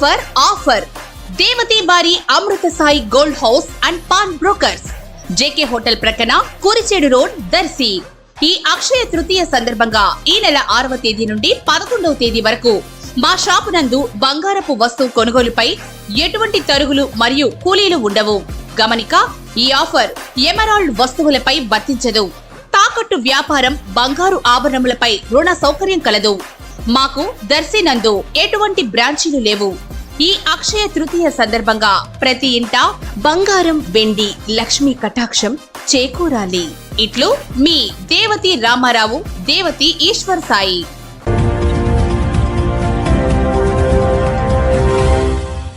Offer offer. Devathi బారి Amrutha Sai gold house and pawn brokers. J K hotel ప్రక్కన Kurichedu road Darsi. ఈ అక్షయ తృతీయ సందర్భంగా ఈ నెల ఆరవ తేదీ నుండి పదకొండవ తేదీ వరకు మా షాపు నందు బంగారపు వస్తువు కొనుగోలుపై ఎటువంటి తరుగులు మరియు కూలీలు ఉండవు. గమనిక ఈ ఆఫర్ ఎమరాల్డ్ వస్తువులపై వర్తించదు. తాకట్టు వ్యాపారం బంగారు ఆభరణములపై రుణ సౌకర్యం కలదు. మాకు దర్శి నందు ఎటువంటి బ్రాంచీలు లేవు. ఈ అక్షయ తృతీయ సందర్భంగా ప్రతి ఇంట బంగారం వెండి లక్ష్మీ కటాక్షం చేకూరాలి. ఇట్లు మీ దేవతి రామారావు దేవతి ఈశ్వర్ సాయి.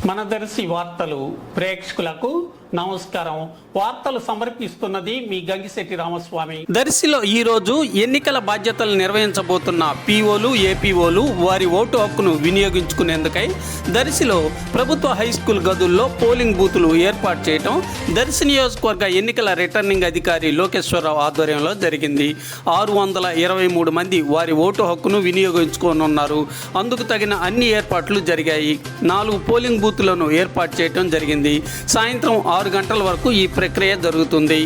మన దర్శి వార్తలు ప్రేక్షకులకు నమస్కారం. వార్తలు సమర్పిస్తున్నది మీ గంగిశెట్టి రామస్వామి. దర్శిలో ఈ రోజు ఎన్నికల బాధ్యతలు నిర్వహించబోతున్న పీఓలు ఏపీఓలు వారి ఓటు హక్కును వినియోగించుకునేందుకై దర్శిలో ప్రభుత్వ హై స్కూల్ గదుల్లో పోలింగ్ బూతులు ఏర్పాటు చేయటం దర్శి నియోజకవర్గ ఎన్నికల రిటర్నింగ్ అధికారి లోకేశ్వరరావు ఆధ్వర్యంలో జరిగింది. ఆరు వందల ఇరవై మూడు మంది వారి ఓటు హక్కును వినియోగించుకోనున్నారు. అందుకు తగిన అన్ని ఏర్పాట్లు జరిగాయి. నాలుగు పోలింగ్ బూతులను ఏర్పాటు చేయడం జరిగింది. సాయంత్రం ఆరు గంటల వరకు ఈ ప్రక్రియ జరుగుతుంది.